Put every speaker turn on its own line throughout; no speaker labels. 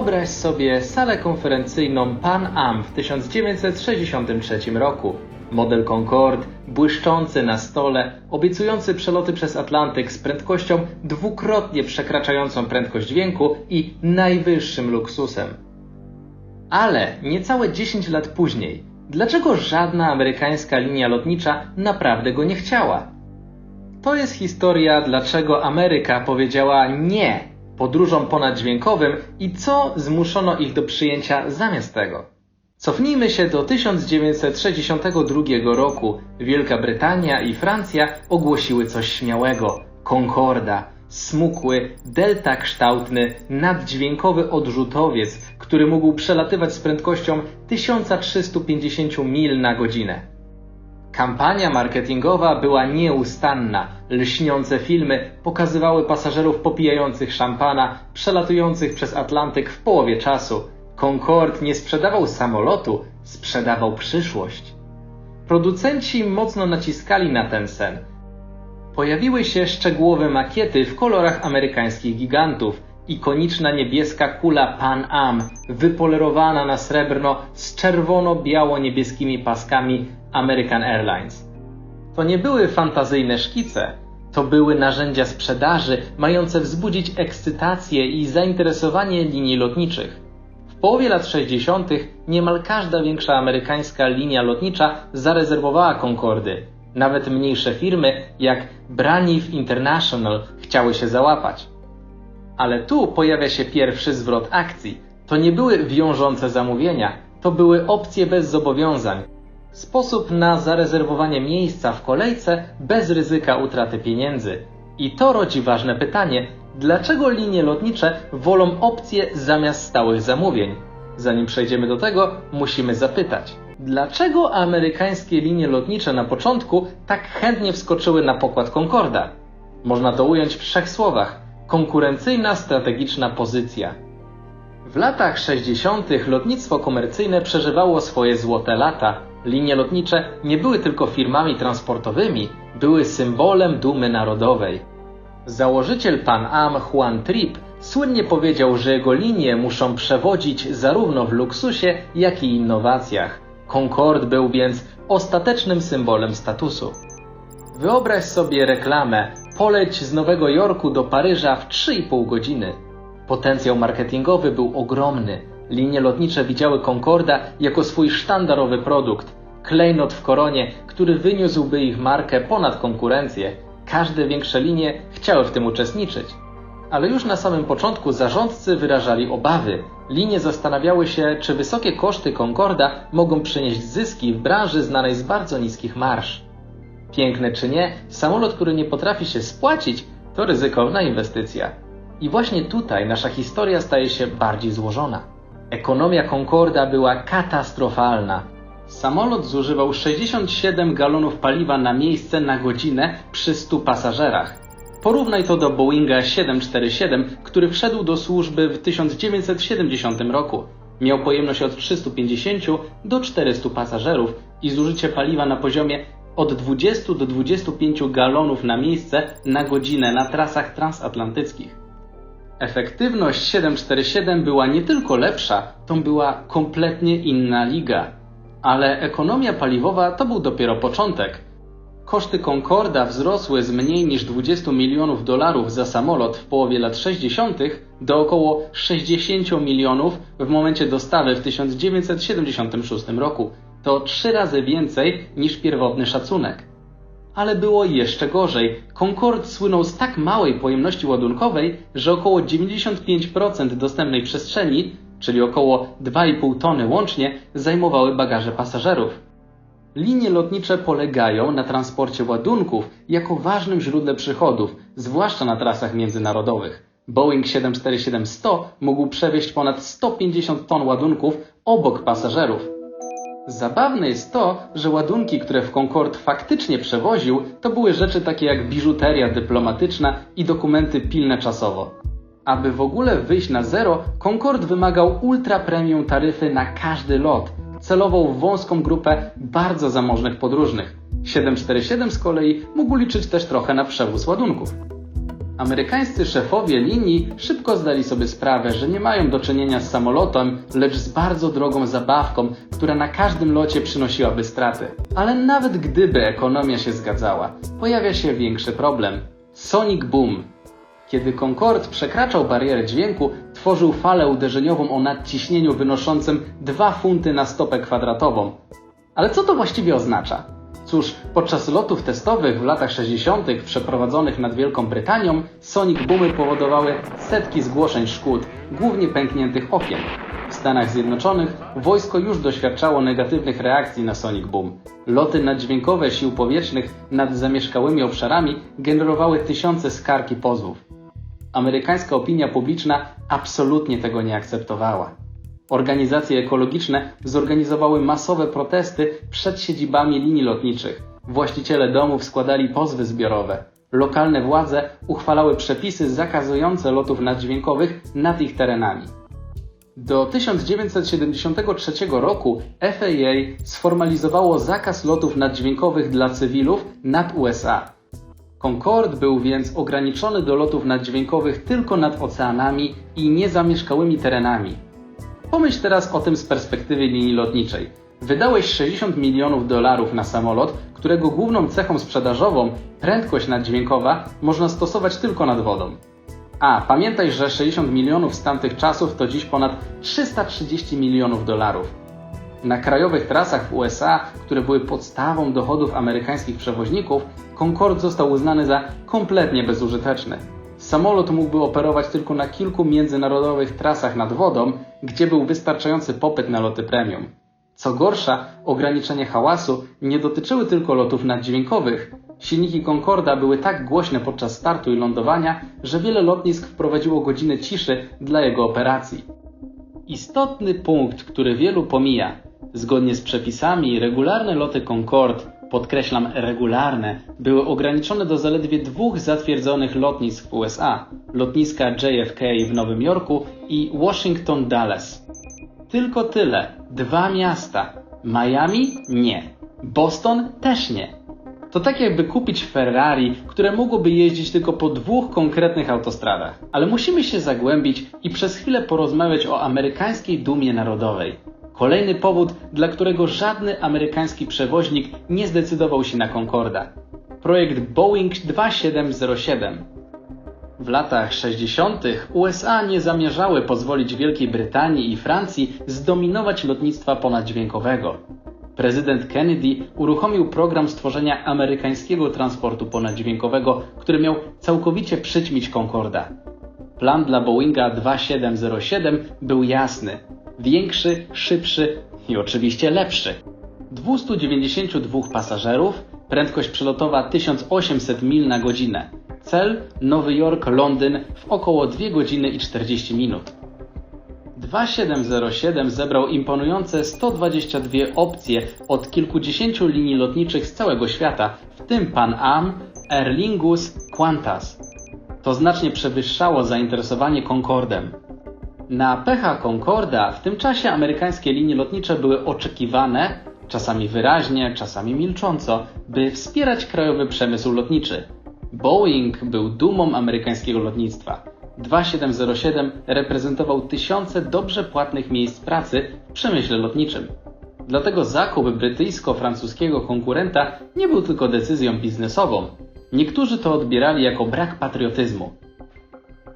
Wyobraź sobie salę konferencyjną Pan Am w 1963 roku. Model Concorde, błyszczący na stole, obiecujący przeloty przez Atlantyk z prędkością dwukrotnie przekraczającą prędkość dźwięku i najwyższym luksusem. Ale niecałe 10 lat później, dlaczego żadna amerykańska linia lotnicza naprawdę go nie chciała? To jest historia, dlaczego Ameryka powiedziała nie podróżom ponaddźwiękowym i co zmuszono ich do przyjęcia zamiast tego. Cofnijmy się do 1962 roku. Wielka Brytania i Francja ogłosiły coś śmiałego. Concorda, smukły, delta kształtny, naddźwiękowy odrzutowiec, który mógł przelatywać z prędkością 1350 mil na godzinę. Kampania marketingowa była nieustanna. Lśniące filmy pokazywały pasażerów popijających szampana, przelatujących przez Atlantyk w połowie czasu. Concorde nie sprzedawał samolotu, sprzedawał przyszłość. Producenci mocno naciskali na ten sen. Pojawiły się szczegółowe makiety w kolorach amerykańskich gigantów. Ikoniczna niebieska kula Pan Am, wypolerowana na srebrno z czerwono-biało-niebieskimi paskami American Airlines. To nie były fantazyjne szkice, to były narzędzia sprzedaży mające wzbudzić ekscytację i zainteresowanie linii lotniczych. W połowie lat 60. niemal każda większa amerykańska linia lotnicza zarezerwowała Concordy. Nawet mniejsze firmy jak Braniff International chciały się załapać. Ale tu pojawia się pierwszy zwrot akcji. To nie były wiążące zamówienia, to były opcje bez zobowiązań. Sposób na zarezerwowanie miejsca w kolejce bez ryzyka utraty pieniędzy. I to rodzi ważne pytanie, dlaczego linie lotnicze wolą opcje zamiast stałych zamówień? Zanim przejdziemy do tego, musimy zapytać, dlaczego amerykańskie linie lotnicze na początku tak chętnie wskoczyły na pokład Concorda? Można to ująć w trzech słowach: konkurencyjna strategiczna pozycja. W latach 60. lotnictwo komercyjne przeżywało swoje złote lata. Linie lotnicze nie były tylko firmami transportowymi, były symbolem dumy narodowej. Założyciel Pan Am Juan Tripp słynnie powiedział, że jego linie muszą przewodzić zarówno w luksusie, jak i innowacjach. Concorde był więc ostatecznym symbolem statusu. Wyobraź sobie reklamę poleć z Nowego Jorku do Paryża w 3,5 godziny. Potencjał marketingowy był ogromny. Linie lotnicze widziały Concorda jako swój sztandarowy produkt. Klejnot w koronie, który wyniósłby ich markę ponad konkurencję. Każde większe linie chciały w tym uczestniczyć. Ale już na samym początku zarządcy wyrażali obawy. Linie zastanawiały się, czy wysokie koszty Concorda mogą przynieść zyski w branży znanej z bardzo niskich marsz. Piękne czy nie, samolot, który nie potrafi się spłacić, to ryzykowna inwestycja. I właśnie tutaj nasza historia staje się bardziej złożona. Ekonomia Concorda była katastrofalna. Samolot zużywał 67 galonów paliwa na miejsce na godzinę przy 100 pasażerach. Porównaj to do Boeinga 747, który wszedł do służby w 1970 roku. Miał pojemność od 350 do 400 pasażerów i zużycie paliwa na poziomie od 20 do 25 galonów na miejsce na godzinę na trasach transatlantyckich. Efektywność 747 była nie tylko lepsza, to była kompletnie inna liga. Ale ekonomia paliwowa to był dopiero początek. Koszty Concorda wzrosły z mniej niż 20 milionów dolarów za samolot w połowie lat 60. do około 60 milionów w momencie dostawy w 1976 roku. To trzy razy więcej niż pierwotny szacunek. Ale było jeszcze gorzej. Concorde słynął z tak małej pojemności ładunkowej, że około 95% dostępnej przestrzeni, czyli około 2,5 tony łącznie, zajmowały bagaże pasażerów. Linie lotnicze polegają na transporcie ładunków jako ważnym źródle przychodów, zwłaszcza na trasach międzynarodowych. Boeing 747-100 mógł przewieźć ponad 150 ton ładunków obok pasażerów. Zabawne jest to, że ładunki, które w Concorde faktycznie przewoził, to były rzeczy takie jak biżuteria dyplomatyczna i dokumenty pilne czasowo. Aby w ogóle wyjść na zero, Concorde wymagał ultra premium taryfy na każdy lot. Celował w wąską grupę bardzo zamożnych podróżnych. 747 z kolei mógł liczyć też trochę na przewóz ładunków. Amerykańscy szefowie linii szybko zdali sobie sprawę, że nie mają do czynienia z samolotem, lecz z bardzo drogą zabawką, która na każdym locie przynosiłaby straty. Ale nawet gdyby ekonomia się zgadzała, pojawia się większy problem. Sonic Boom. Kiedy Concorde przekraczał barierę dźwięku, tworzył falę uderzeniową o nadciśnieniu wynoszącym 2 funty na stopę kwadratową. Ale co to właściwie oznacza? Cóż, podczas lotów testowych w latach 60. przeprowadzonych nad Wielką Brytanią, sonic boomy powodowały setki zgłoszeń szkód, głównie pękniętych okien. W Stanach Zjednoczonych wojsko już doświadczało negatywnych reakcji na sonic boom. Loty naddźwiękowe sił powietrznych nad zamieszkałymi obszarami generowały tysiące skarg i pozwów. Amerykańska opinia publiczna absolutnie tego nie akceptowała. Organizacje ekologiczne zorganizowały masowe protesty przed siedzibami linii lotniczych. Właściciele domów składali pozwy zbiorowe. Lokalne władze uchwalały przepisy zakazujące lotów naddźwiękowych nad ich terenami. Do 1973 roku FAA sformalizowało zakaz lotów naddźwiękowych dla cywilów nad USA. Concorde był więc ograniczony do lotów naddźwiękowych tylko nad oceanami i niezamieszkałymi terenami. Pomyśl teraz o tym z perspektywy linii lotniczej. Wydałeś 60 milionów dolarów na samolot, którego główną cechą sprzedażową, prędkość naddźwiękowa, można stosować tylko nad wodą. A, pamiętaj, że 60 milionów z tamtych czasów to dziś ponad 330 milionów dolarów. Na krajowych trasach w USA, które były podstawą dochodów amerykańskich przewoźników, Concorde został uznany za kompletnie bezużyteczny. Samolot mógłby operować tylko na kilku międzynarodowych trasach nad wodą, gdzie był wystarczający popyt na loty premium. Co gorsza, ograniczenia hałasu nie dotyczyły tylko lotów naddźwiękowych. Silniki Concorda były tak głośne podczas startu i lądowania, że wiele lotnisk wprowadziło godziny ciszy dla jego operacji. Istotny punkt, który wielu pomija. Zgodnie z przepisami, regularne loty Concorde, podkreślam regularne, były ograniczone do zaledwie dwóch zatwierdzonych lotnisk w USA: lotniska JFK w Nowym Jorku i Washington Dallas. Tylko tyle. Dwa miasta. Miami? Nie. Boston? Też nie. To tak jakby kupić Ferrari, które mogłoby jeździć tylko po dwóch konkretnych autostradach. Ale musimy się zagłębić i przez chwilę porozmawiać o amerykańskiej dumie narodowej. Kolejny powód, dla którego żadny amerykański przewoźnik nie zdecydował się na Concorda. Projekt Boeing 2707. W latach 60. USA nie zamierzały pozwolić Wielkiej Brytanii i Francji zdominować lotnictwa ponaddźwiękowego. Prezydent Kennedy uruchomił program stworzenia amerykańskiego transportu ponaddźwiękowego, który miał całkowicie przyćmić Concorda. Plan dla Boeinga 2707 był jasny większy, szybszy i oczywiście lepszy. 292 pasażerów, prędkość przelotowa 1800 mil na godzinę. Cel Nowy Jork, Londyn w około 2 godziny i 40 minut. 2707 zebrał imponujące 122 opcje od kilkudziesięciu linii lotniczych z całego świata, w tym Pan Am, Aer Lingus, Qantas. To znacznie przewyższało zainteresowanie Concordem. Na pecha Concorda w tym czasie amerykańskie linie lotnicze były oczekiwane, czasami wyraźnie, czasami milcząco, by wspierać krajowy przemysł lotniczy. Boeing był dumą amerykańskiego lotnictwa. 2707 reprezentował tysiące dobrze płatnych miejsc pracy w przemyśle lotniczym. Dlatego zakup brytyjsko-francuskiego konkurenta nie był tylko decyzją biznesową. Niektórzy to odbierali jako brak patriotyzmu.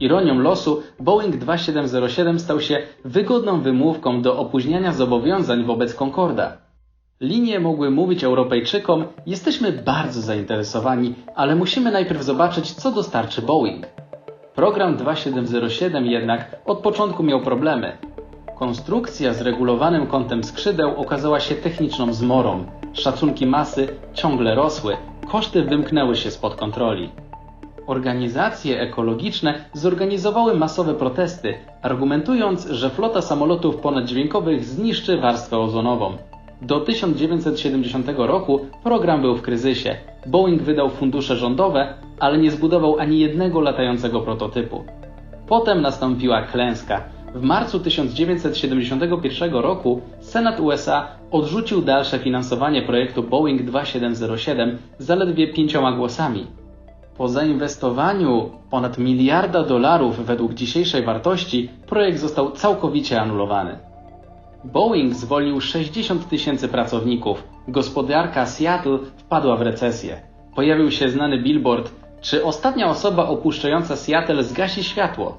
Ironią losu Boeing 2707 stał się wygodną wymówką do opóźniania zobowiązań wobec Concorda. Linie mogły mówić Europejczykom: Jesteśmy bardzo zainteresowani, ale musimy najpierw zobaczyć, co dostarczy Boeing. Program 2707 jednak od początku miał problemy. Konstrukcja z regulowanym kątem skrzydeł okazała się techniczną zmorą. Szacunki masy ciągle rosły, koszty wymknęły się spod kontroli. Organizacje ekologiczne zorganizowały masowe protesty, argumentując, że flota samolotów ponaddźwiękowych zniszczy warstwę ozonową. Do 1970 roku program był w kryzysie. Boeing wydał fundusze rządowe, ale nie zbudował ani jednego latającego prototypu. Potem nastąpiła klęska. W marcu 1971 roku Senat USA odrzucił dalsze finansowanie projektu Boeing 2707 zaledwie pięcioma głosami. Po zainwestowaniu ponad miliarda dolarów według dzisiejszej wartości, projekt został całkowicie anulowany. Boeing zwolnił 60 tysięcy pracowników. Gospodarka Seattle wpadła w recesję. Pojawił się znany billboard, czy ostatnia osoba opuszczająca Seattle zgasi światło.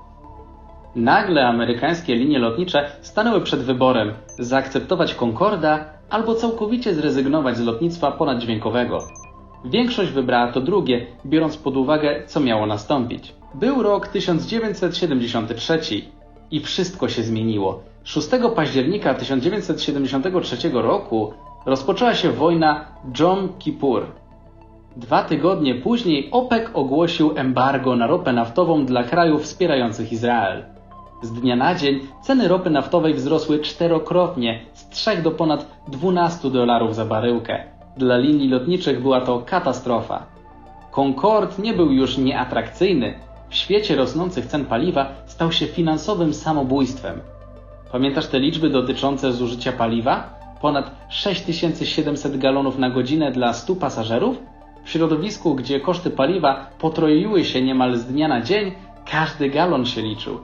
Nagle amerykańskie linie lotnicze stanęły przed wyborem zaakceptować Concorda albo całkowicie zrezygnować z lotnictwa ponaddźwiękowego. Większość wybrała to drugie, biorąc pod uwagę, co miało nastąpić. Był rok 1973 i wszystko się zmieniło. 6 października 1973 roku rozpoczęła się wojna Jom Kippur. Dwa tygodnie później OPEC ogłosił embargo na ropę naftową dla krajów wspierających Izrael. Z dnia na dzień ceny ropy naftowej wzrosły czterokrotnie z 3 do ponad 12 dolarów za baryłkę. Dla linii lotniczych była to katastrofa. Concorde nie był już nieatrakcyjny. W świecie rosnących cen paliwa stał się finansowym samobójstwem. Pamiętasz te liczby dotyczące zużycia paliwa? Ponad 6700 galonów na godzinę dla 100 pasażerów? W środowisku, gdzie koszty paliwa potroiły się niemal z dnia na dzień, każdy galon się liczył.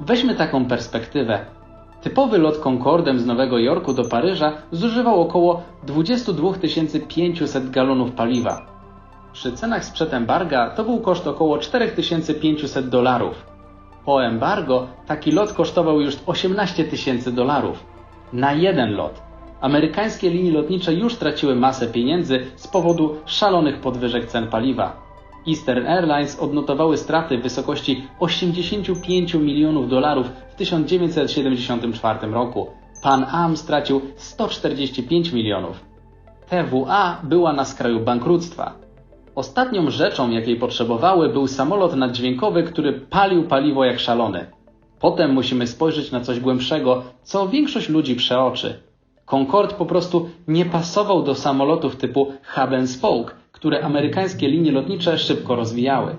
Weźmy taką perspektywę. Typowy lot Concordem z Nowego Jorku do Paryża zużywał około 22 500 galonów paliwa. Przy cenach sprzed embarga to był koszt około 4500 dolarów. Po embargo taki lot kosztował już 18 tysięcy dolarów. Na jeden lot. Amerykańskie linie lotnicze już traciły masę pieniędzy z powodu szalonych podwyżek cen paliwa. Eastern Airlines odnotowały straty w wysokości 85 milionów dolarów w 1974 roku. Pan Am stracił 145 milionów. TWA była na skraju bankructwa. Ostatnią rzeczą, jakiej potrzebowały, był samolot naddźwiękowy, który palił paliwo jak szalony. Potem musimy spojrzeć na coś głębszego, co większość ludzi przeoczy. Concorde po prostu nie pasował do samolotów typu hub and spoke, które amerykańskie linie lotnicze szybko rozwijały.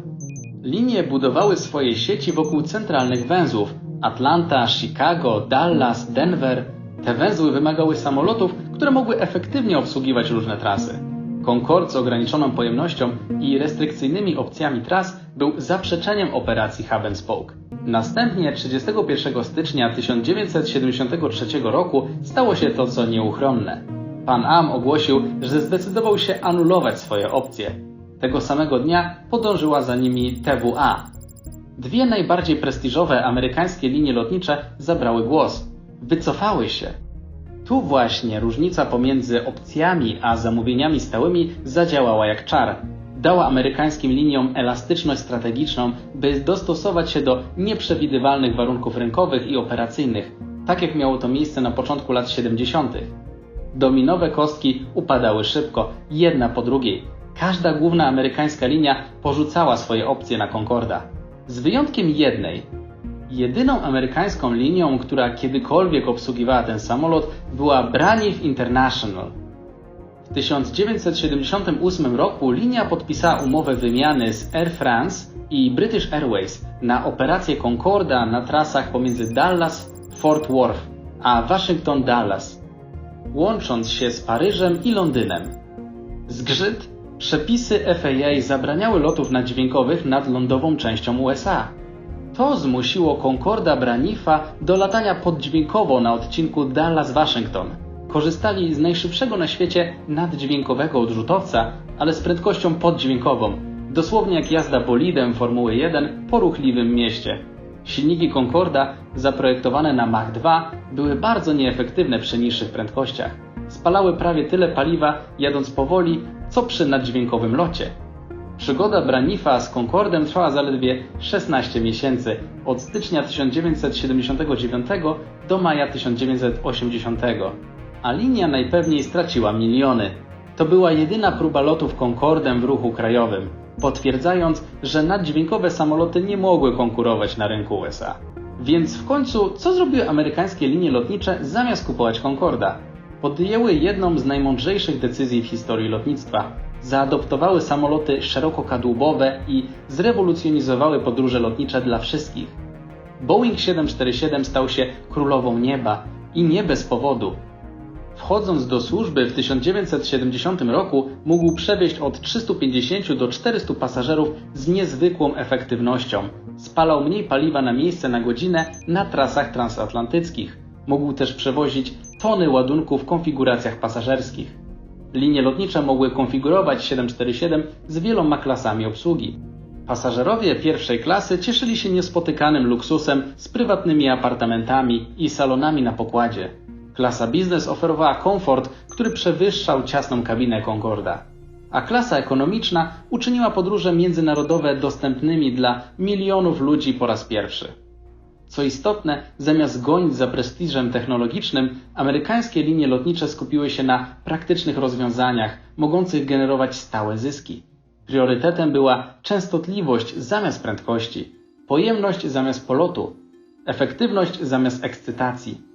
Linie budowały swoje sieci wokół centralnych węzłów Atlanta, Chicago, Dallas, Denver. Te węzły wymagały samolotów, które mogły efektywnie obsługiwać różne trasy. Concorde z ograniczoną pojemnością i restrykcyjnymi opcjami tras był zaprzeczeniem operacji and spoke. Następnie 31 stycznia 1973 roku stało się to, co nieuchronne. Pan Am ogłosił, że zdecydował się anulować swoje opcje. Tego samego dnia podążyła za nimi TWA. Dwie najbardziej prestiżowe amerykańskie linie lotnicze zabrały głos. Wycofały się. Tu właśnie różnica pomiędzy opcjami a zamówieniami stałymi zadziałała jak czar. Dała amerykańskim liniom elastyczność strategiczną, by dostosować się do nieprzewidywalnych warunków rynkowych i operacyjnych, tak jak miało to miejsce na początku lat 70. Dominowe kostki upadały szybko, jedna po drugiej. Każda główna amerykańska linia porzucała swoje opcje na Concorda. Z wyjątkiem jednej. Jedyną amerykańską linią, która kiedykolwiek obsługiwała ten samolot, była Braniff International. W 1978 roku linia podpisała umowę wymiany z Air France i British Airways na operację Concorda na trasach pomiędzy Dallas, Fort Worth a Waszyngton-Dallas, łącząc się z Paryżem i Londynem. Zgrzyt, przepisy FAA zabraniały lotów naddźwiękowych nad lądową częścią USA. To zmusiło Concorda Branifa do latania poddźwiękowo na odcinku Dallas-Waszyngton. Korzystali z najszybszego na świecie naddźwiękowego odrzutowca, ale z prędkością poddźwiękową, dosłownie jak jazda bolidem Formuły 1 po ruchliwym mieście. Silniki Concorda, zaprojektowane na Mach 2, były bardzo nieefektywne przy niższych prędkościach. Spalały prawie tyle paliwa, jadąc powoli, co przy naddźwiękowym locie. Przygoda Branifa z Concordem trwała zaledwie 16 miesięcy, od stycznia 1979 do maja 1980, a linia najpewniej straciła miliony. To była jedyna próba lotów Concordem w ruchu krajowym, potwierdzając, że naddźwiękowe samoloty nie mogły konkurować na rynku USA. Więc w końcu, co zrobiły amerykańskie linie lotnicze zamiast kupować Concorda? Podjęły jedną z najmądrzejszych decyzji w historii lotnictwa. Zaadoptowały samoloty szerokokadłubowe i zrewolucjonizowały podróże lotnicze dla wszystkich. Boeing 747 stał się królową nieba i nie bez powodu. Wchodząc do służby w 1970 roku mógł przewieźć od 350 do 400 pasażerów z niezwykłą efektywnością. Spalał mniej paliwa na miejsce na godzinę na trasach transatlantyckich. Mógł też przewozić tony ładunków w konfiguracjach pasażerskich. Linie lotnicze mogły konfigurować 747 z wieloma klasami obsługi. Pasażerowie pierwszej klasy cieszyli się niespotykanym luksusem z prywatnymi apartamentami i salonami na pokładzie. Klasa biznes oferowała komfort, który przewyższał ciasną kabinę Concorda. A klasa ekonomiczna uczyniła podróże międzynarodowe dostępnymi dla milionów ludzi po raz pierwszy. Co istotne, zamiast gonić za prestiżem technologicznym, amerykańskie linie lotnicze skupiły się na praktycznych rozwiązaniach, mogących generować stałe zyski. Priorytetem była częstotliwość zamiast prędkości, pojemność zamiast polotu, efektywność zamiast ekscytacji.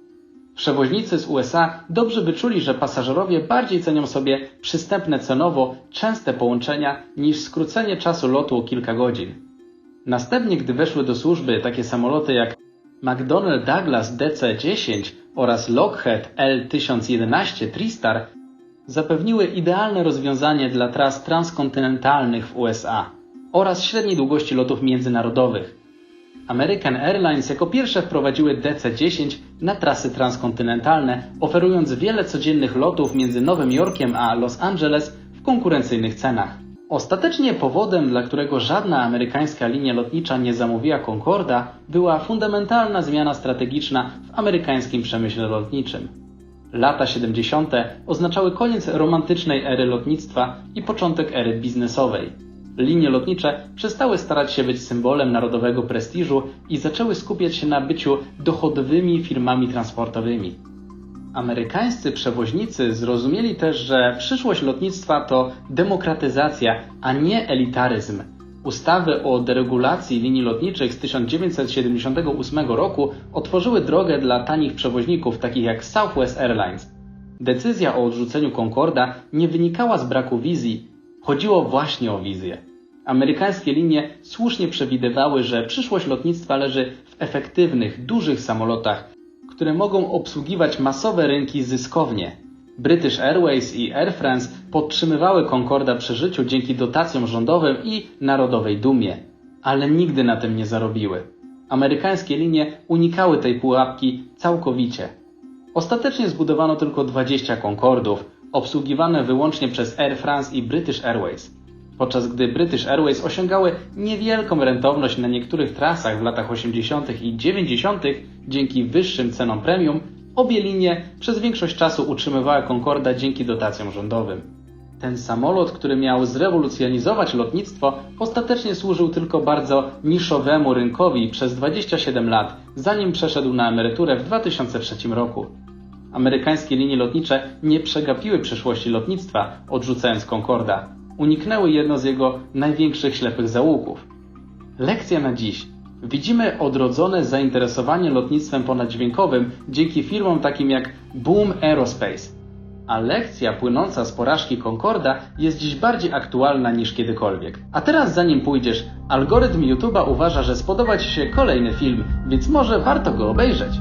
Przewoźnicy z USA dobrze wyczuli, że pasażerowie bardziej cenią sobie przystępne cenowo, częste połączenia niż skrócenie czasu lotu o kilka godzin. Następnie, gdy weszły do służby takie samoloty jak McDonnell Douglas DC-10 oraz Lockheed L-1011 TriStar, zapewniły idealne rozwiązanie dla tras transkontynentalnych w USA oraz średniej długości lotów międzynarodowych. American Airlines jako pierwsze wprowadziły DC-10 na trasy transkontynentalne, oferując wiele codziennych lotów między Nowym Jorkiem a Los Angeles w konkurencyjnych cenach. Ostatecznie powodem, dla którego żadna amerykańska linia lotnicza nie zamówiła Concorda, była fundamentalna zmiana strategiczna w amerykańskim przemyśle lotniczym. Lata 70. oznaczały koniec romantycznej ery lotnictwa i początek ery biznesowej. Linie lotnicze przestały starać się być symbolem narodowego prestiżu i zaczęły skupiać się na byciu dochodowymi firmami transportowymi. Amerykańscy przewoźnicy zrozumieli też, że przyszłość lotnictwa to demokratyzacja, a nie elitaryzm. Ustawy o deregulacji linii lotniczych z 1978 roku otworzyły drogę dla tanich przewoźników takich jak Southwest Airlines. Decyzja o odrzuceniu Concorda nie wynikała z braku wizji, chodziło właśnie o wizję. Amerykańskie linie słusznie przewidywały, że przyszłość lotnictwa leży w efektywnych, dużych samolotach, które mogą obsługiwać masowe rynki zyskownie. British Airways i Air France podtrzymywały Concorda przy życiu dzięki dotacjom rządowym i narodowej dumie, ale nigdy na tym nie zarobiły. Amerykańskie linie unikały tej pułapki całkowicie. Ostatecznie zbudowano tylko 20 Concordów, obsługiwane wyłącznie przez Air France i British Airways. Podczas gdy British Airways osiągały niewielką rentowność na niektórych trasach w latach 80. i 90. dzięki wyższym cenom premium, obie linie przez większość czasu utrzymywały Concorda dzięki dotacjom rządowym. Ten samolot, który miał zrewolucjonizować lotnictwo, ostatecznie służył tylko bardzo niszowemu rynkowi przez 27 lat, zanim przeszedł na emeryturę w 2003 roku. Amerykańskie linie lotnicze nie przegapiły przyszłości lotnictwa, odrzucając Concorda. Uniknęły jedno z jego największych ślepych zaułków. Lekcja na dziś. Widzimy odrodzone zainteresowanie lotnictwem ponaddźwiękowym dzięki firmom takim jak Boom Aerospace. A lekcja płynąca z porażki Concorda jest dziś bardziej aktualna niż kiedykolwiek. A teraz zanim pójdziesz, algorytm YouTube'a uważa, że spodoba Ci się kolejny film, więc może warto go obejrzeć.